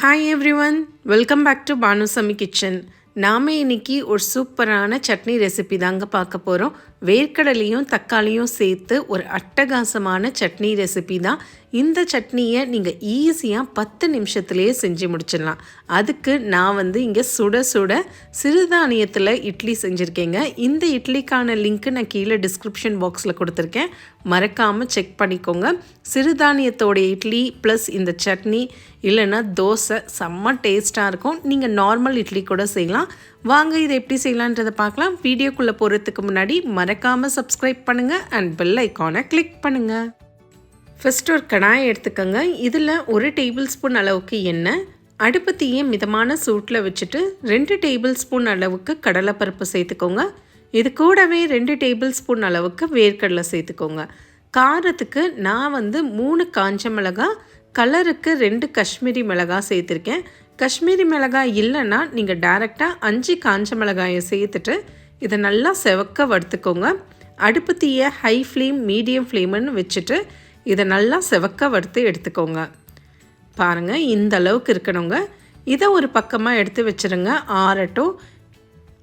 Hi every one welcome back to Bhanusami kitchen நாம் இன்னைக்கு ஒரு சூப்பரான சட்னி ரெசிபி தாங்க பார்க்க போகிறோம் வேர்க்கடலையும் தக்காளியும் சேர்த்து ஒரு அட்டகாசமான சட்னி ரெசிபி தான் இந்த சட்னியை நீங்கள் ஈஸியாக பத்து நிமிஷத்துலேயே செஞ்சு முடிச்சிடலாம். அதுக்கு நான் வந்து இங்கே சுட சுட சிறுதானியத்தில் இட்லி செஞ்சுருக்கேங்க. இந்த இட்லிக்கான லிங்க்கு நான் கீழே டிஸ்கிரிப்ஷன் பாக்ஸில் கொடுத்துருக்கேன். மறக்காமல் செக் பண்ணிக்கோங்க. சிறுதானியத்தோடைய இட்லி ப்ளஸ் இந்த சட்னி இல்லைன்னா தோசை செம்ம டேஸ்ட்டாக இருக்கும். நீங்கள் நார்மல் இட்லி கூட செய்யலாம். வாங்க இதை எப்படி செய்யலான்றதை பார்க்கலாம். வீடியோக்குள்ளே போகிறதுக்கு முன்னாடி மறக்காமல் சப்ஸ்கிரைப் பண்ணுங்கள் அண்ட் பெல் ஐக்கானை கிளிக் பண்ணுங்கள் ஃபஸ்ட்டு ஒரு கடாயை எடுத்துக்கோங்க. இதில் ஒரு டேபிள் ஸ்பூன் அளவுக்கு எண்ணெய் அடுப்பு மிதமான சூட்டில் வச்சுட்டு ரெண்டு டேபிள் ஸ்பூன் அளவுக்கு கடலைப்பருப்பு சேர்த்துக்கோங்க. இது கூடவே ரெண்டு டேபிள் ஸ்பூன் அளவுக்கு வேர்க்கடலை சேர்த்துக்கோங்க. காரத்துக்கு நான் வந்து மூணு காஞ்ச மிளகாய் கலருக்கு ரெண்டு காஷ்மீரி மிளகாய் சேர்த்துருக்கேன். காஷ்மீரி மிளகாய் இல்லைன்னா நீங்கள் டேரெக்டாக அஞ்சு காஞ்ச மிளகாயை சேர்த்துட்டு இதை நல்லா செவக்க வறுத்துக்கோங்க. அடுப்பு தீயை ஹை ஃப்ளேம் மீடியம் ஃப்ளேமுன்னு வச்சுட்டு இதை நல்லா செவக்க வறுத்து எடுத்துக்கோங்க. பாருங்கள் இந்த அளவுக்கு இருக்கணுங்க. இதை ஒரு பக்கமாக எடுத்து வச்சுருங்க ஆறட்டும்.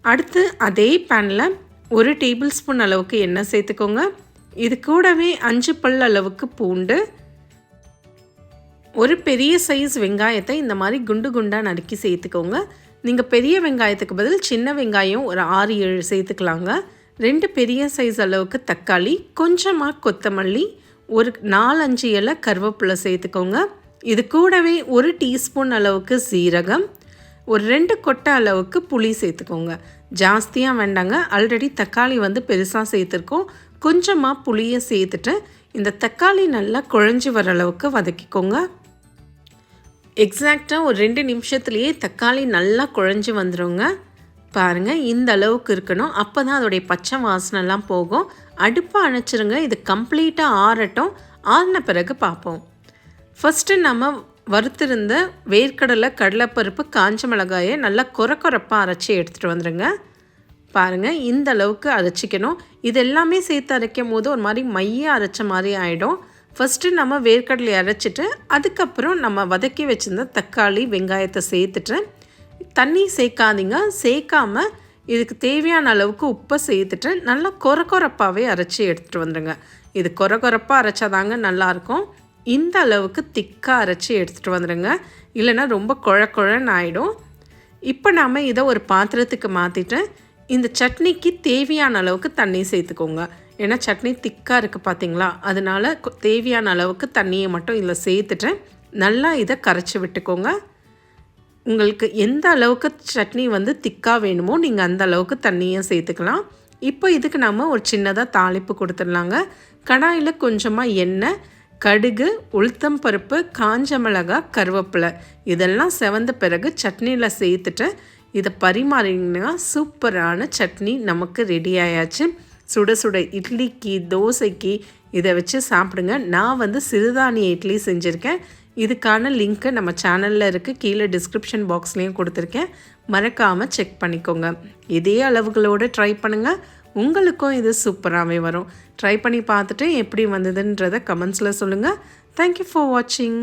அடுத்து அதே பேனில் ஒரு டேபிள் ஸ்பூன் அளவுக்கு எண்ணெய் சேர்த்துக்கோங்க. இது கூடவே அஞ்சு பல் அளவுக்கு பூண்டு. ஒரு பெரிய சைஸ் வெங்காயத்தை இந்த மாதிரி குண்டு குண்டாக நறுக்கி சேர்த்துக்கோங்க. நீங்கள் பெரிய வெங்காயத்துக்கு பதில் சின்ன வெங்காயம் ஒரு ஆறு ஏழு சேர்த்துக்கலாங்க. ரெண்டு பெரிய சைஸ் அளவுக்கு தக்காளி கொஞ்சமாக கொத்தமல்லி ஒரு நாலஞ்சு இலை கருவேப்பிலை சேர்த்துக்கோங்க. இது கூடவே ஒரு டீஸ்பூன் அளவுக்கு சீரகம் ஒரு ரெண்டு கொட்டை அளவுக்கு புளி சேர்த்துக்கோங்க. ஜாஸ்தியாக வேண்டாங்க. ஆல்ரெடி தக்காளி வந்து பெருசாக சேர்த்துருக்கோம். கொஞ்சமாக புளியை சேர்த்துட்டு இந்த தக்காளி நல்லா குழஞ்சி வர அளவுக்கு வதக்கிக்கோங்க. எக்ஸாக்டாக ஒரு ரெண்டு நிமிஷத்துலேயே தக்காளி நல்லா குழஞ்சி வந்துடுங்க பாருங்கள் இந்த அளவுக்கு இருக்கணும். அப்போ தான் அதோடைய பச்சை வாசனைலாம் போகும். அடுப்பை அணைச்சிருங்க. இது கம்ப்ளீட்டாக ஆறட்டும். ஆறின பிறகு பார்ப்போம். ஃபஸ்ட்டு நம்ம வறுத்திருந்த வேர்க்கடலை கடலைப்பருப்பு காஞ்ச மிளகாயை நல்லா குறை குறைப்பாக அரைச்சி எடுத்துகிட்டு வந்துடுங்க பாருங்கள் இந்த அளவுக்கு அரைச்சிக்கணும். இது எல்லாமே சேர்த்து அரைக்கும் போது ஒரு மாதிரி மைய அரைச்ச மாதிரி ஆகிடும் ஃபஸ்ட்டு நம்ம வேர்க்கடலை அரைச்சிட்டு அதுக்கப்புறம் நம்ம வதக்கி வச்சுருந்த தக்காளி வெங்காயத்தை சேர்த்துட்டு தண்ணி சேர்க்காதீங்க. சேர்க்காமல் இதுக்கு தேவையான அளவுக்கு உப்பை சேர்த்துட்டு நல்லா கொர கொரப்பாகவே அரைச்சி எடுத்துகிட்டு வந்துடுங்க இது கொர கொரப்பாக அரைச்சாதாங்க நல்லாயிருக்கும். இந்த அளவுக்கு திக்காக அரைச்சி எடுத்துகிட்டு வந்துடுங்க இல்லைன்னா ரொம்ப குழ குழன்னு ஆகிடும் இப்போ நாம் இதை ஒரு பாத்திரத்துக்கு மாற்றிட்டு இந்த சட்னிக்கு தேவையான அளவுக்கு தண்ணி சேர்த்துக்கோங்க. ஏன்னா சட்னி திக்காக இருக்குது பார்த்தீங்களா அதனால் தேவையான அளவுக்கு தண்ணியை மட்டும் இதில் சேர்த்துட்டு நல்லா இதை கரைச்சி விட்டுக்கோங்க. உங்களுக்கு எந்த அளவுக்கு சட்னி வந்து திக்காக வேணுமோ நீங்கள் அந்த அளவுக்கு தண்ணியும் சேர்த்துக்கலாம். இப்போ இதுக்கு நம்ம ஒரு சின்னதாக தாளிப்பு கொடுத்துடலாங்க. கடாயில் கொஞ்சமாக எண்ணெய் கடுகு உளுத்தம் பருப்பு காஞ்ச மிளகாய் கருவேப்பிலை. இதெல்லாம் செவந்த பிறகு சட்னியில் சேர்த்துட்டு இதை பரிமாறிங்கன்னா சூப்பரான சட்னி நமக்கு ரெடி ஆயாச்சு. சுட சுட இட்லிக்கு தோசைக்கு இதை வச்சு சாப்பிடுங்க. நான் வந்து சிறுதானிய இட்லி செஞ்சுருக்கேன். இதுக்கான லிங்க்கு நம்ம சேனலில் இருக்குது கீழே டிஸ்கிரிப்ஷன் பாக்ஸ்லேயும் கொடுத்துருக்கேன். மறக்காமல் செக் பண்ணிக்கோங்க. இதே அளவுகளோடு ட்ரை பண்ணுங்கள் உங்களுக்கும் இது சூப்பராகவே வரும். ட்ரை பண்ணி பார்த்துட்டு எப்படி வந்ததுன்றதை கமெண்ட்ஸில் சொல்லுங்கள் தேங்க்யூ ஃபார் வாட்சிங்